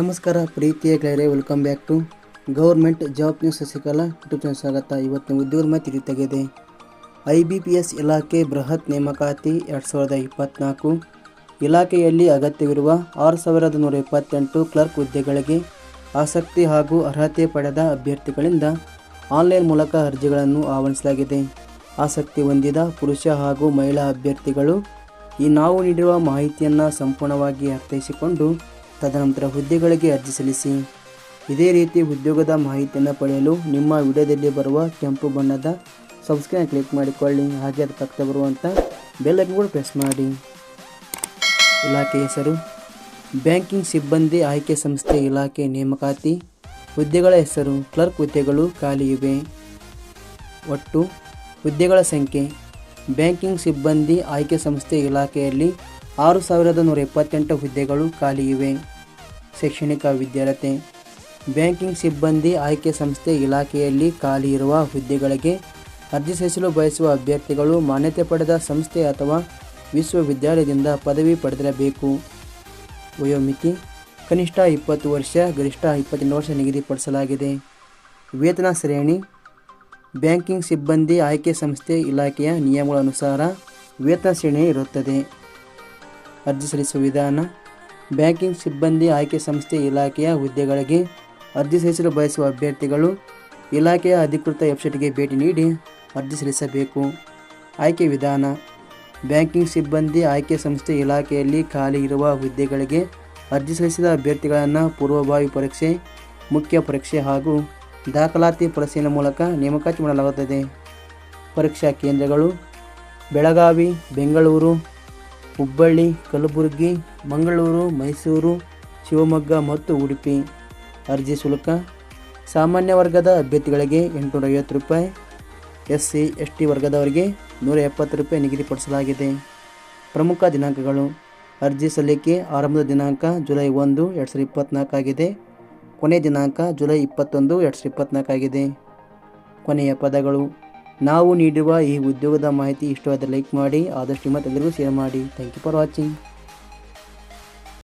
ನಮಸ್ಕಾರ, ಪ್ರೀತಿಯ ಗೆಳೆಯರೆ welcome back to government job news Shashikala YouTube channel ಸ್ವಾಗತ. ಇವತ್ತಿನ ಉದ್ಯೋಗ ತಿಳಿತೆಗಿದೆ ಐ ಬಿ ಪಿ ಎಸ್ ಇಲಾಖೆ ಬೃಹತ್ ನೇಮಕಾತಿ ಎರಡು ಸಾವಿರದ ಇಪ್ಪತ್ತ್ನಾಲ್ಕು ಇಲಾಖೆಯಲ್ಲಿ ಅಗತ್ಯವಿರುವ ಆರು ಸಾವಿರದ ನೂರ ಇಪ್ಪತ್ತೆಂಟು ಕ್ಲರ್ಕ್ ಹುದ್ದೆಗಳಿಗೆ ಆಸಕ್ತಿ ಹಾಗೂ ಅರ್ಹತೆ ಪಡೆದ ಅಭ್ಯರ್ಥಿಗಳಿಂದ ಆನ್ಲೈನ್ ಮೂಲಕ ಅರ್ಜಿಗಳನ್ನು ಆಹ್ವಾನಿಸಲಾಗಿದೆ. ಆಸಕ್ತಿ ಹೊಂದಿದ ಪುರುಷ ಹಾಗೂ ಮಹಿಳಾ ಅಭ್ಯರ್ಥಿಗಳು ಈ ನಾವು ನೀಡಿರುವ ಮಾಹಿತಿಯನ್ನು ಸಂಪೂರ್ಣವಾಗಿ ಅರ್ಥೈಸಿಕೊಂಡು ತದನಂತರ ಹುದ್ದೆಗಳಿಗೆ ಅರ್ಜಿ ಸಲ್ಲಿಸಿ. ಇದೇ ರೀತಿ ಉದ್ಯೋಗದ ಮಾಹಿತಿಯನ್ನು ಪಡೆಯಲು ನಿಮ್ಮ ವಿಡಿಯೋದಲ್ಲಿ ಬರುವ ಕೆಂಪು ಬಣ್ಣದ ಸಬ್ಸ್ಕ್ರೈಬ್ ಕ್ಲಿಕ್ ಮಾಡಿಕೊಳ್ಳಿ. ಹಾಗೆ ಅದು ಪಕ್ಕ ಬರುವಂಥ ಬೆಲ್ಲನ್ನು ಕೂಡ ಪ್ರೆಸ್ ಮಾಡಿ. ಇಲಾಖೆ ಹೆಸರು, ಬ್ಯಾಂಕಿಂಗ್ ಸಿಬ್ಬಂದಿ ಆಯ್ಕೆ ಸಂಸ್ಥೆ ಇಲಾಖೆ ನೇಮಕಾತಿ, ಹುದ್ದೆಗಳ ಹೆಸರು, ಕ್ಲರ್ಕ್ ಹುದ್ದೆಗಳು ಖಾಲಿ ಇವೆ. ಒಟ್ಟು ಹುದ್ದೆಗಳ ಸಂಖ್ಯೆ ಬ್ಯಾಂಕಿಂಗ್ ಸಿಬ್ಬಂದಿ ಆಯ್ಕೆ ಸಂಸ್ಥೆ ಇಲಾಖೆಯಲ್ಲಿ ಆರು ಸಾವಿರದ ನೂರ ಇಪ್ಪತ್ತೆಂಟು ಹುದ್ದೆಗಳು ಖಾಲಿ ಇವೆ. ಶೈಕ್ಷಣಿಕ ವಿದ್ಯಾರ್ಥಿ ಬ್ಯಾಂಕಿಂಗ್ ಸಿಬ್ಬಂದಿ ಆಯ್ಕೆ ಸಂಸ್ಥೆ ಇಲಾಖೆಯಲ್ಲಿ ಖಾಲಿ ಇರುವ ಹುದ್ದೆಗಳಿಗೆ ಅರ್ಜಿ ಸಲ್ಲಿಸಲು ಬಯಸುವ ಅಭ್ಯರ್ಥಿಗಳು ಮಾನ್ಯತೆ ಪಡೆದ ಸಂಸ್ಥೆ ಅಥವಾ ವಿಶ್ವವಿದ್ಯಾಲಯದಿಂದ ಪದವಿ ಪಡೆದಿರಬೇಕು. ವಯೋಮಿತಿ. ಕನಿಷ್ಠ ಇಪ್ಪತ್ತು ವರ್ಷ, ಗರಿಷ್ಠ ಇಪ್ಪತ್ತೆಂಟು ವರ್ಷ ನಿಗದಿಪಡಿಸಲಾಗಿದೆ. ವೇತನ ಶ್ರೇಣಿ. ಬ್ಯಾಂಕಿಂಗ್ ಸಿಬ್ಬಂದಿ ಆಯ್ಕೆ ಸಂಸ್ಥೆ ಇಲಾಖೆಯ ನಿಯಮಗಳ ಅನುಸಾರ ವೇತನ ಶ್ರೇಣಿ ಇರುತ್ತದೆ. ಅರ್ಜಿ ಸಲ್ಲಿಸುವ ವಿಧಾನ, ಬ್ಯಾಂಕಿಂಗ್ ಸಿಬ್ಬಂದಿ ಆಯ್ಕೆ ಸಂಸ್ಥೆ ಇಲಾಖೆಯ ಹುದ್ದೆಗಳಿಗೆ ಅರ್ಜಿ ಸಲ್ಲಿಸಲು ಬಯಸುವ ಅಭ್ಯರ್ಥಿಗಳು ಇಲಾಖೆಯ ಅಧಿಕೃತ ವೆಬ್ಸೈಟ್ಗೆ ಭೇಟಿ ನೀಡಿ ಅರ್ಜಿ ಸಲ್ಲಿಸಬೇಕು. ಆಯ್ಕೆ ವಿಧಾನ, ಬ್ಯಾಂಕಿಂಗ್ ಸಿಬ್ಬಂದಿ ಆಯ್ಕೆ ಸಂಸ್ಥೆ ಇಲಾಖೆಯಲ್ಲಿ ಖಾಲಿ ಇರುವ ಹುದ್ದೆಗಳಿಗೆ ಅರ್ಜಿ ಸಲ್ಲಿಸಿದ ಅಭ್ಯರ್ಥಿಗಳನ್ನು ಪೂರ್ವಭಾವಿ ಪರೀಕ್ಷೆ, ಮುಖ್ಯ ಪರೀಕ್ಷೆ ಹಾಗೂ ದಾಖಲಾತಿ ಪರಿಶೀಲನೆ ಮೂಲಕ ನೇಮಕಾತಿ ಮಾಡಲಾಗುತ್ತದೆ. ಪರೀಕ್ಷಾ ಕೇಂದ್ರಗಳು ಬೆಳಗಾವಿ, ಬೆಂಗಳೂರು, ಹುಬ್ಬಳ್ಳಿ, ಕಲಬುರಗಿ, ಮಂಗಳೂರು, ಮೈಸೂರು, ಶಿವಮೊಗ್ಗ ಮತ್ತು ಉಡುಪಿ. ಅರ್ಜಿ ಶುಲ್ಕ ಸಾಮಾನ್ಯ ವರ್ಗದ ಅಭ್ಯರ್ಥಿಗಳಿಗೆ ಎಂಟುನೂರ ಐವತ್ತು ರೂಪಾಯಿ ಎಸ್ ಸಿ ಎಸ್ ಟಿ ವರ್ಗದವರಿಗೆ ನೂರ ಎಪ್ಪತ್ತು ರೂಪಾಯಿ ನಿಗದಿಪಡಿಸಲಾಗಿದೆ ಪ್ರಮುಖ ದಿನಾಂಕಗಳು. ಅರ್ಜಿ ಸಲ್ಲಿಕೆ ಆರಂಭದ ದಿನಾಂಕ ಜುಲೈ ಒಂದು, ಎರಡು ಸಾವಿರದ ಇಪ್ಪತ್ತ್ನಾಲ್ಕಾಗಿದೆ ಕೊನೆಯ ದಿನಾಂಕ ಜುಲೈ ಇಪ್ಪತ್ತೊಂದು, ಎರಡು ಸಾವಿರದ ಇಪ್ಪತ್ತ್ನಾಲ್ಕಾಗಿದೆ ಕೊನೆಯ ಪದಗಳು, ನಾವು ನೀಡಿರುವ ಈ ಉದ್ಯೋಗದ ಮಾಹಿತಿ ಇಷ್ಟವಾದ ಲೈಕ್ ಮಾಡಿ, ಆದಷ್ಟು ಮತ್ತೆಲ್ಲರಿಗೂ ಶೇರ್ ಮಾಡಿ. Thank you for watching